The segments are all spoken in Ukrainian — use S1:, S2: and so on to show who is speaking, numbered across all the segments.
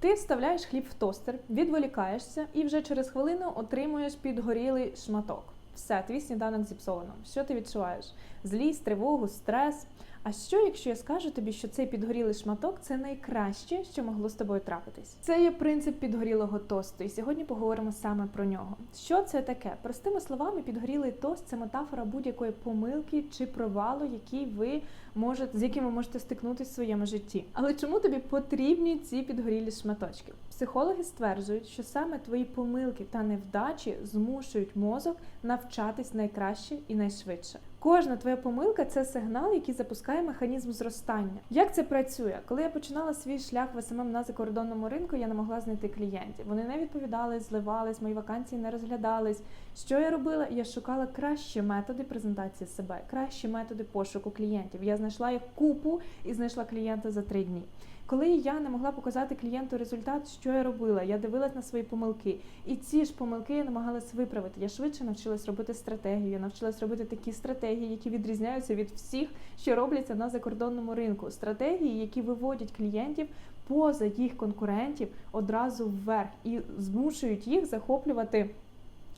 S1: Ти вставляєш хліб в тостер, відволікаєшся і вже через хвилину отримуєш підгорілий шматок. Все, твій сніданок зіпсовано. Що ти відчуваєш? Злість, тривогу, стрес. А що, якщо я скажу тобі, що цей підгорілий шматок це найкраще, що могло з тобою трапитись? Це є принцип підгорілого тосту, і сьогодні поговоримо саме про нього. Що це таке? Простими словами, підгорілий тост це метафора будь-якої помилки чи провалу, який ви можете, з яким ви можете стикнутися в своєму житті. Але чому тобі потрібні ці підгорілі шматочки? Психологи стверджують, що саме твої помилки та невдачі змушують мозок навчатись найкраще і найшвидше. Кожна твоя помилка це сигнал, який запускає механізм зростання. Як це працює? Коли я починала свій шлях в СММ на закордонному ринку, я не могла знайти клієнтів. Вони не відповідали, зливались, мої вакансії не розглядались. Що я робила? Я шукала кращі методи презентації себе, кращі методи пошуку клієнтів. Я знайшла їх купу і знайшла клієнта за три дні. Коли я не могла показати клієнту результат, що я робила, я дивилась на свої помилки, і ці ж помилки я намагалась виправити. Я швидше навчилась робити стратегію, я навчилась робити такі стратегії, які відрізняються від всіх, що робляться на закордонному ринку. Стратегії, які виводять клієнтів поза їх конкурентів одразу вверх і змушують їх захоплювати.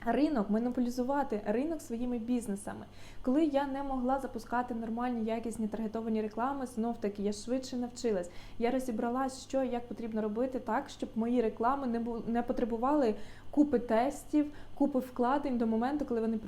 S1: Ринок монополізувати ринок своїми бізнесами. Коли я не могла запускати нормальні якісні таргетовані реклами, знов таки я швидше навчилась. Я розібралась, що і як потрібно робити так, щоб мої реклами не бу не потребували купи тестів, купи вкладень до моменту, коли вони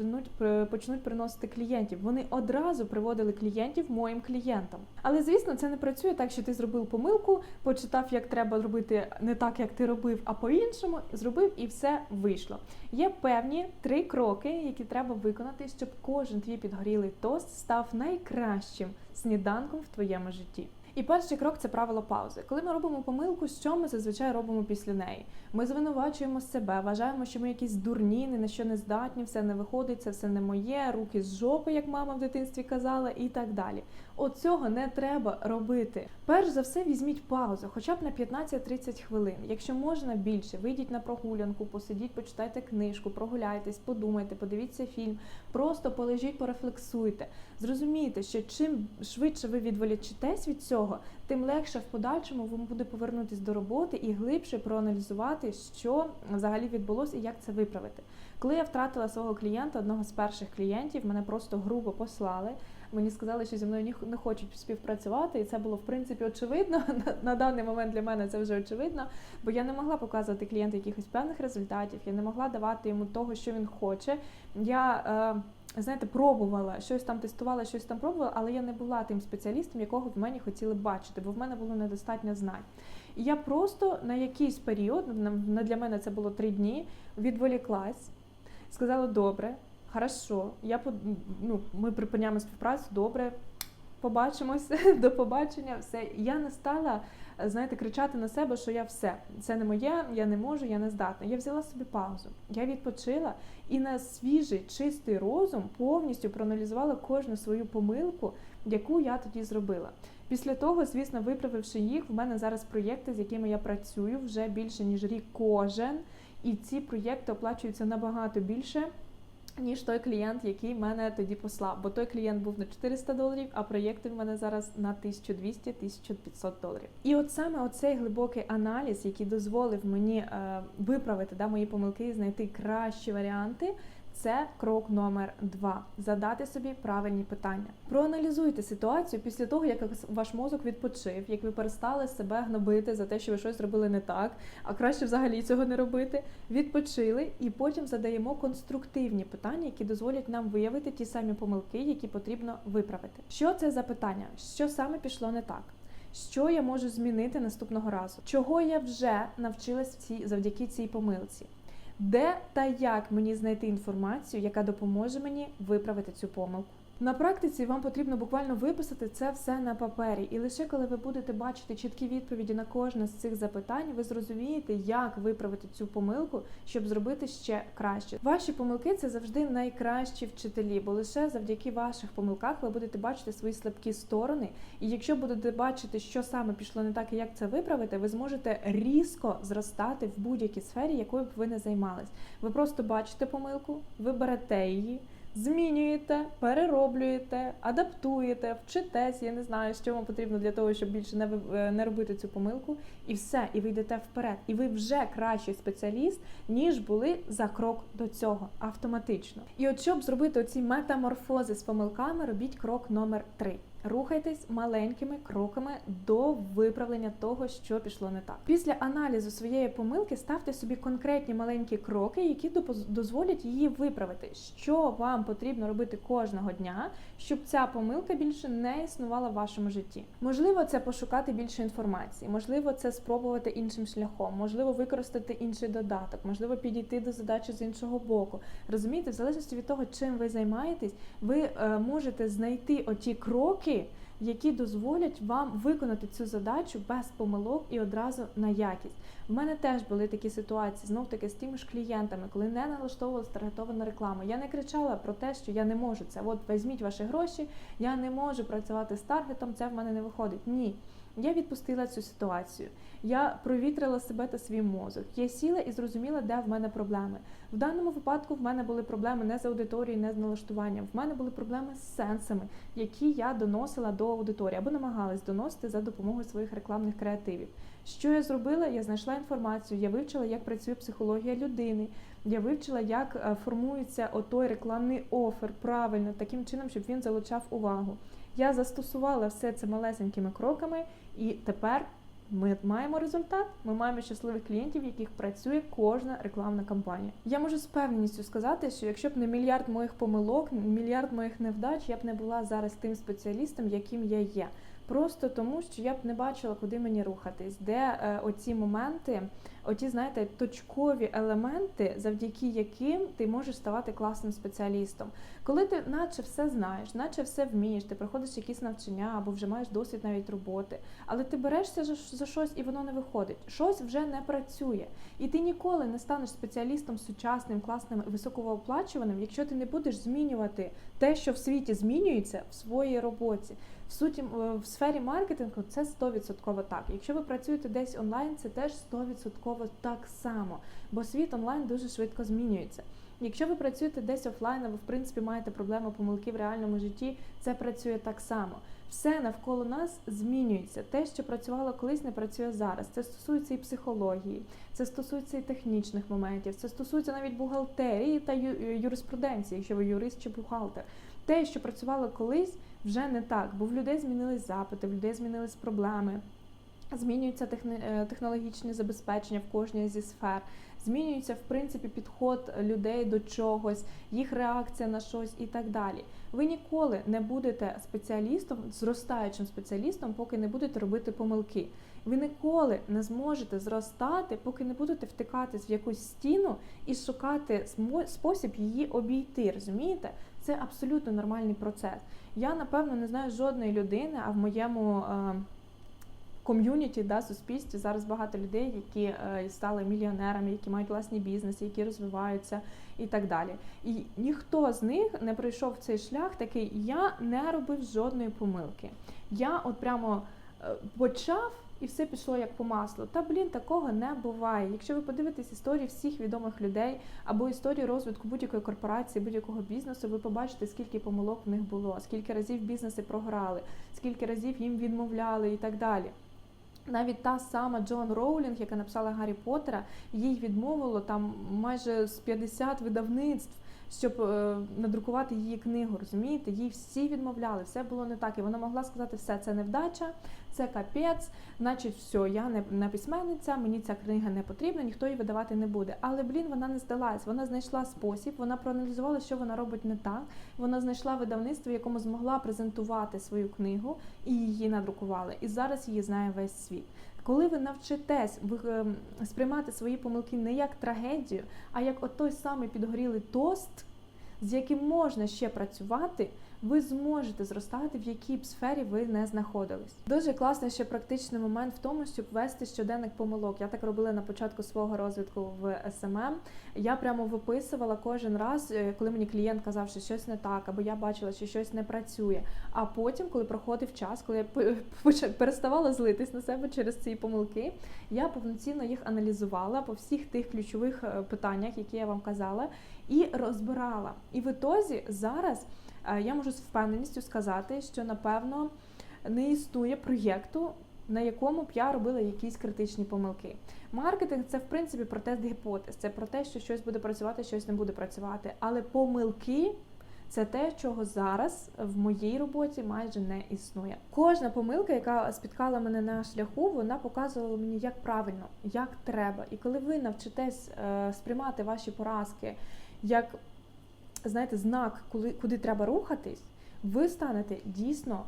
S1: почнуть приносити клієнтів. Вони одразу приводили клієнтів моїм клієнтам. Але звісно, це не працює так, що ти зробив помилку, почитав, як треба робити не так, як ти робив, а по-іншому зробив і все вийшло. Є певні три кроки, які треба виконати, щоб кожен твій підгорілий тост став найкращим сніданком в твоєму житті. І перший крок це правило паузи. Коли ми робимо помилку, що ми зазвичай робимо після неї? Ми звинувачуємо себе, вважаємо, що ми якісь дурні, ні на що не здатні, все не виходить, це все не моє, руки з жопи, як мама в дитинстві казала, і так далі. От цього не треба робити. Перш за все, візьміть паузу, хоча б на 15-30 хвилин. Якщо можна більше, вийдіть на прогулянку, посидіть, почитайте книжку, прогуляйтесь, подумайте, подивіться фільм, просто полежіть, порефлексуйте. Зрозумійте, що чим швидше ви відволічитесь від цього, тим легше в подальшому вам буде повернутися до роботи і глибше проаналізувати, що взагалі відбулося і як це виправити. Коли я втратила свого клієнта, одного з перших клієнтів, мене просто грубо послали. Мені сказали, що зі мною не хочуть співпрацювати, і це було в принципі очевидно. На даний момент для мене це вже очевидно, бо я не могла показувати клієнту якихось певних результатів, я не могла давати йому того, що він хоче. Я е, знаєте, пробувала щось там тестувала, щось там пробувала, але я не була тим спеціалістом, якого в мені хотіли бачити, бо в мене було недостатньо знань. І я просто на якийсь період, для мене це було три дні, відволіклась, сказала, добре. Хорошо, я ну, ми припиняємо співпрацю, добре, побачимось, до побачення, все. Я не стала, знаєте, кричати на себе, що я все, це не моє, я не можу, я не здатна. Я взяла собі паузу, я відпочила і на свіжий, чистий розум повністю проаналізувала кожну свою помилку, яку я тоді зробила. Після того, звісно, виправивши їх, в мене зараз проєкти, з якими я працюю вже більше ніж рік кожен, і ці проєкти оплачуються набагато більше ніж той клієнт, який мене тоді послав. Бо той клієнт був на 400 доларів, а проєкти в мене зараз на 1200-1500 доларів. І от саме оцей глибокий аналіз, який дозволив мені е, виправити да, мої помилки і знайти кращі варіанти. Це крок номер два задати собі правильні питання. Проаналізуйте ситуацію після того, як ваш мозок відпочив, як ви перестали себе гнобити за те, що ви щось зробили не так, а краще взагалі цього не робити. Відпочили і потім задаємо конструктивні питання, які дозволять нам виявити ті самі помилки, які потрібно виправити. Що це за питання? Що саме пішло не так? Що я можу змінити наступного разу? Чого я вже навчилась в цій завдяки цій помилці? Де та як мені знайти інформацію, яка допоможе мені виправити цю помилку. На практиці вам потрібно буквально виписати це все на папері, і лише коли ви будете бачити чіткі відповіді на кожне з цих запитань, ви зрозумієте, як виправити цю помилку, щоб зробити ще краще. Ваші помилки це завжди найкращі вчителі, бо лише завдяки ваших помилках ви будете бачити свої слабкі сторони. І якщо будете бачити, що саме пішло не так і як це виправити, ви зможете різко зростати в будь-якій сфері, якою б ви не займались. Ви просто бачите помилку, ви берете її Змінюєте, перероблюєте, адаптуєте, вчитесь, я не знаю, що вам потрібно для того, щоб більше не, е, не робити цю помилку, і все, і ви йдете вперед. І ви вже кращий спеціаліст, ніж були за крок до цього автоматично. І от щоб зробити оці метаморфози з помилками, робіть крок номер три. Рухайтесь маленькими кроками до виправлення того, що пішло не так. Після аналізу своєї помилки ставте собі конкретні маленькі кроки, які дозволять її виправити. Що вам потрібно робити кожного дня, щоб ця помилка більше не існувала в вашому житті. Можливо, це пошукати більше інформації, можливо, це спробувати іншим шляхом, можливо, використати інший додаток, можливо, підійти до задачі з іншого боку. Розумієте, в залежності від того, чим ви займаєтесь, ви е, можете знайти оті кроки, які дозволять вам виконати цю задачу без помилок і одразу на якість. У мене теж були такі ситуації, знов таки з тими ж клієнтами, коли не налаштовувала таргетовану реклама. Я не кричала про те, що я не можу це. От візьміть ваші гроші, я не можу працювати з таргетом, це в мене не виходить. Ні. Я відпустила цю ситуацію. Я провітрила себе та свій мозок. Я сіла і зрозуміла, де в мене проблеми. В даному випадку в мене були проблеми не з аудиторією, не з налаштуванням. В мене були проблеми з сенсами, які я доносила до аудиторії або намагалась доносити за допомогою своїх рекламних креативів. Що я зробила? Я знайшла інформацію, я вивчила, як працює психологія людини. Я вивчила, як е, формується отой рекламний офер правильно, таким чином, щоб він залучав увагу. Я застосувала все це малесенькими кроками, і тепер ми маємо результат. Ми маємо щасливих клієнтів, в яких працює кожна рекламна кампанія. Я можу з певністю сказати, що якщо б не мільярд моїх помилок, мільярд моїх невдач, я б не була зараз тим спеціалістом, яким я є. Просто тому, що я б не бачила, куди мені рухатись, де е, оці моменти, оті, знаєте, точкові елементи, завдяки яким ти можеш ставати класним спеціалістом. Коли ти наче все знаєш, наче все вмієш, ти проходиш якісь навчання або вже маєш досвід навіть роботи, але ти берешся за, щось і воно не виходить. Щось вже не працює. І ти ніколи не станеш спеціалістом сучасним, класним високооплачуваним, якщо ти не будеш змінювати те, що в світі змінюється в своїй роботі. В суті, е, в сфері маркетингу це 100% так. Якщо ви працюєте десь онлайн, це теж 100% так само, бо світ онлайн дуже швидко змінюється. Якщо ви працюєте десь офлайн, а ви в принципі маєте проблеми, помилки в реальному житті, це працює так само. Все навколо нас змінюється. Те, що працювало колись, не працює зараз. Це стосується і психології, це стосується і технічних моментів, це стосується навіть бухгалтерії та юриспруденції, якщо ви юрист чи бухгалтер. Те, що працювало колись, вже не так, бо в людей змінились запити, в людей змінились проблеми. Змінюються техни- е, технологічні забезпечення в кожній зі сфер, змінюється в принципі підход людей до чогось, їх реакція на щось і так далі. Ви ніколи не будете спеціалістом, зростаючим спеціалістом, поки не будете робити помилки. Ви ніколи не зможете зростати, поки не будете втикатись в якусь стіну і шукати спосіб її обійти. Розумієте? Це абсолютно нормальний процес. Я напевно не знаю жодної людини, а в моєму. Ком'юніті, да, суспільстві зараз багато людей, які е, стали мільйонерами, які мають власні бізнеси, які розвиваються і так далі. І ніхто з них не пройшов цей шлях такий, я не робив жодної помилки. Я от прямо е, почав. І все пішло як по маслу. Та блін, такого не буває. Якщо ви подивитесь історії всіх відомих людей або історію розвитку будь-якої корпорації, будь-якого бізнесу, ви побачите, скільки помилок в них було, скільки разів бізнеси програли, скільки разів їм відмовляли і так далі. Навіть та сама Джон Роулінг, яка написала Гаррі Поттера, їй відмовило там майже з 50 видавництв, щоб е, надрукувати її книгу. Розумієте, їй всі відмовляли, все було не так. І вона могла сказати, все це невдача, це капець, значить, все, я не, не письменниця, мені ця книга не потрібна, ніхто її видавати не буде. Але блін, вона не здалась. Вона знайшла спосіб, вона проаналізувала, що вона робить не так. Вона знайшла видавництво, якому змогла презентувати свою книгу, і її надрукували. І зараз її знає весь світ. Коли ви навчитесь ем, сприймати свої помилки не як трагедію, а як от той самий підгорілий тост, з яким можна ще працювати, ви зможете зростати, в якій б сфері ви не знаходились. Дуже класний ще практичний момент в тому, щоб вести щоденник помилок. Я так робила на початку свого розвитку в СММ. Я прямо виписувала кожен раз, е, коли мені клієнт казав, що щось не так, або я бачила, що щось не працює. А потім, коли проходив час, коли я переставала злитись на себе через ці помилки, я повноцінно їх аналізувала по всіх тих ключових е, питаннях, які я вам казала. і розбирала. І в ітозі зараз я можу з впевненістю сказати, що напевно не існує проєкту, на якому б я робила якісь критичні помилки. Маркетинг це в принципі про тест гіпотез, це про те, що щось буде працювати, щось не буде працювати. Але помилки це те, чого зараз в моїй роботі майже не існує. Кожна помилка, яка спіткала мене на шляху, вона показувала мені, як правильно, як треба. І коли ви навчитесь е, сприймати ваші поразки як знаєте, знак, коли, куди треба рухатись, ви станете дійсно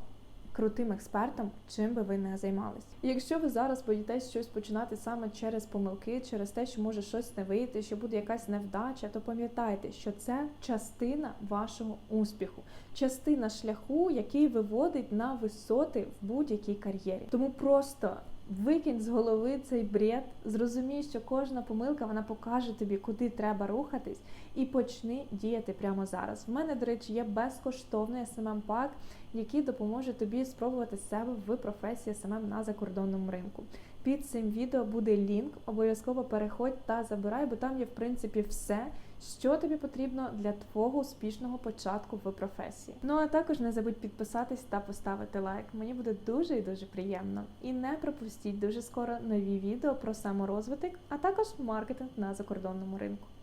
S1: крутим експертом, чим би ви не займались. І якщо ви зараз боїтесь щось починати саме через помилки, через те, що може щось не вийти, що буде якась невдача, то пам'ятайте, що це частина вашого успіху, частина шляху, який виводить на висоти в будь-якій кар'єрі. Тому просто викинь з голови цей бред, зрозумій, що кожна помилка вона покаже тобі, куди треба рухатись, і почни діяти прямо зараз. В мене, до речі, є безкоштовний smm пак який допоможе тобі спробувати себе в професії SMM на закордонному ринку. Під цим відео буде лінк, обов'язково переходь та забирай, бо там є в принципі все, що тобі потрібно для твого успішного початку в професії. Ну а також не забудь підписатись та поставити лайк. Мені буде дуже і дуже приємно. І не пропустіть дуже скоро нові відео про саморозвиток, а також маркетинг на закордонному ринку.